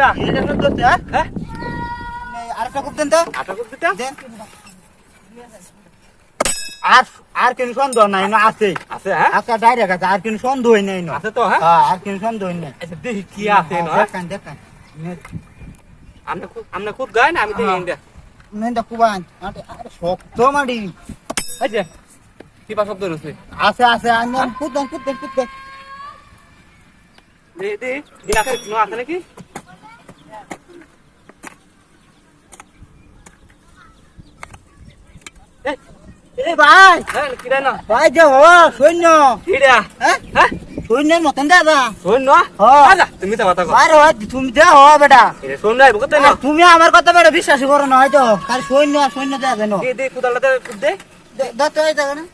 কিটা এটা তো দোস্ত হ্যাঁ? হ্যাঁ? আরেকটা কুপ দেন তো। আটা করতে দিতাম দেন। আর আর কোনো সন্দেহ নাই না আছে। আছে হ্যাঁ? আজকে ডাইরেক্ট আছে আর কোনো সন্দেহ নাই না। আছে তো হ্যাঁ? হ্যাঁ আর কোনো সন্দেহ নাই। আচ্ছা দেখি কি আছে না? দেখান দেখান। আমরা খুব আমরা খুব গায় না আমি দেখি ইন্ডিয়া মেনটা কুবান। আরে শক্ত মাটি। আচ্ছা কি পা শব্দ রয়েছে আছে আছে আমি কুদেন কুদেন কুদেন দে দে দিন আছে নাকি? এ ভাই হ্যাঁ কিরা না ভাই যে হ সৈন্য কিরা হ্যাঁ হ্যাঁ সৈন্যের মতন দাদা শোন না হ্যাঁ। আচ্ছা তুমি তো কথা আরে হয় তুমি হ বেটা না আমার কথা বেটা বিশ্বাস করো না হয়তো আর সৈন্য দেয়া কেন দে দে কুদালটা হয়ে না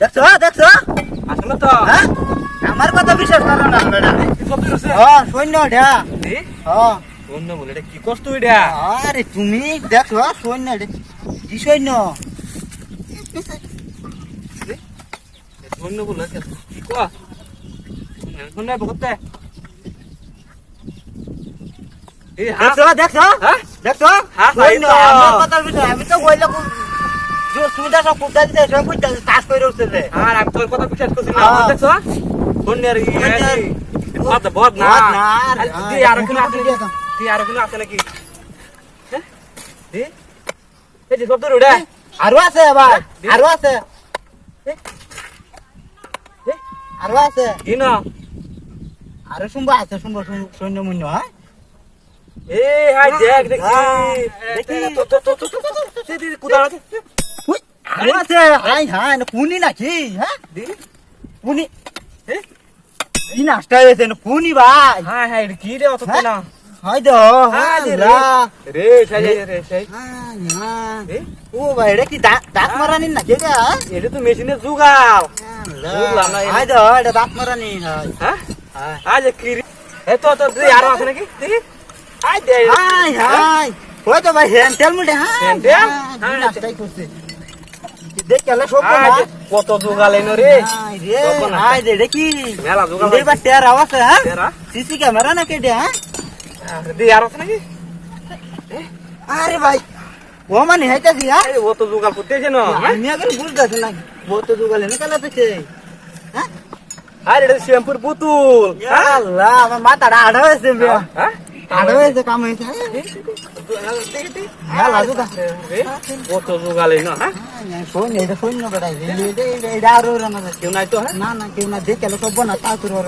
দেখছ দেখছ আসলে তো হ্যাঁ আমার কথা বিশ্বাস করো না বেটা শব্দ রয়েছে হ্যাঁ সৈন্য হ্যাঁ বলে এটা কি কষ্ট এটা আরে তুমি দেখছ সৈন্য রে। কি সৈন্য না বলে কি কো এই হাস দেখছ দেখছ হ্যাঁ দেখছ হ্যাঁ, সৈন্য আমার কথা আমি তো বললাম যে সুবিধা সব কুদা দিতে সব কুদা কাজ করে উঠছে আর আমি তোর কথা বিশ্বাস করছি না হ্যাঁ। দেখছ না। আর আর- দি আর কোনো আছে নাকি? হ্যাঁ? দি? এই যে শব্দ রোডা আরও আছে আবার। আরও আছে। আরও আছে। কি না। আরও শুনব আছে শুনব সৈন্য মুন্য হ্যাঁ? এ হাই দেখ দেখি। হ্যাঁ, দেখি। দেখি। তো তো তো তো দি দি কুদাল আরও আছে। হাই হাই না কুনি নাকি? হ্যাঁ? দি? কুনি। এই নাস্তা হয়েছে না কুনি ভাই? কি রে অত হ্যাঁ? না হয় তো হ্যাঁ রে। রে ও ভাই এটা কি দাঁত মারানি নাকি এটা হ্যাঁ? এটা তো মেশিনে জুগাল বুঝলাম না, হাই তো এটা দাঁত মারানি হ্যাঁ? আজ কি এ তো তো দি আছে নাকি? দেখি। হাই দে। Hi hi. ওই ভাই হ্যান্ড তেল মুটে হাই। হ্যান্ডেল? হাই, হাই, নাস্তাই করছে। দেখ সব কত জুগাল রে। রে মেলা জুগাল এবার টের আওয়াজ হ্যাঁ? সিসি ক্যামেরা না কেটে হ্যাঁ? দি আর আছে নাকি আরে ভাই ও মানে হাইতাছি হ্যাঁ ও তো জুগাল করতেছে না হ্যাঁ আমি আগে বুঝতেছি না ও তো দুগালে না কালাতেছে হ্যাঁ আর এটা শ্যাম্পুর পুতুল হ্যাঁ আল্লাহ আমার মাথাটা আড়া হয়েছে হ্যাঁ আড়া হয়েছে কাম হয়েছে হ্যাঁ লাজু দা জুগাল এনো হ্যাঁ শোন এটা বেড়াই এটা আরও রান্না কেউ নাই তো হ্যাঁ না না কেউ না দেখে সব না তা চলো